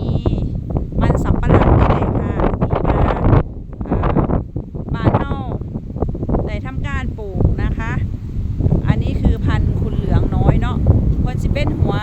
มีมันสับปะหลังนี่และค่ะมีมาบ้านเฮาได้ทำการปลูกนะคะ อันนี้คือพันธุ์คุณเหลืองน้อยเนาะควรจะเป็นหัว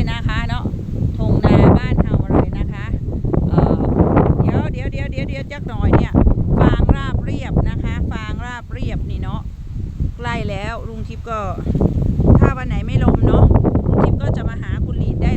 เลยนะคะเนาะทงนาบ้านเฮาเลยนะคะเเดี๋ยวเดี๋ยวเดี๋ยวเดี๋ยวเดี๋ยวจักหน่อยเนี่ยฟางราบเรียบนะคะ ฟางราบเรียบนี่เนาะใกล้แล้วลุงทิพย์ก็ ถ้าวันไหนไม่ลมเนาะลุงทิพย์ก็จะมาหาคุณลีดได้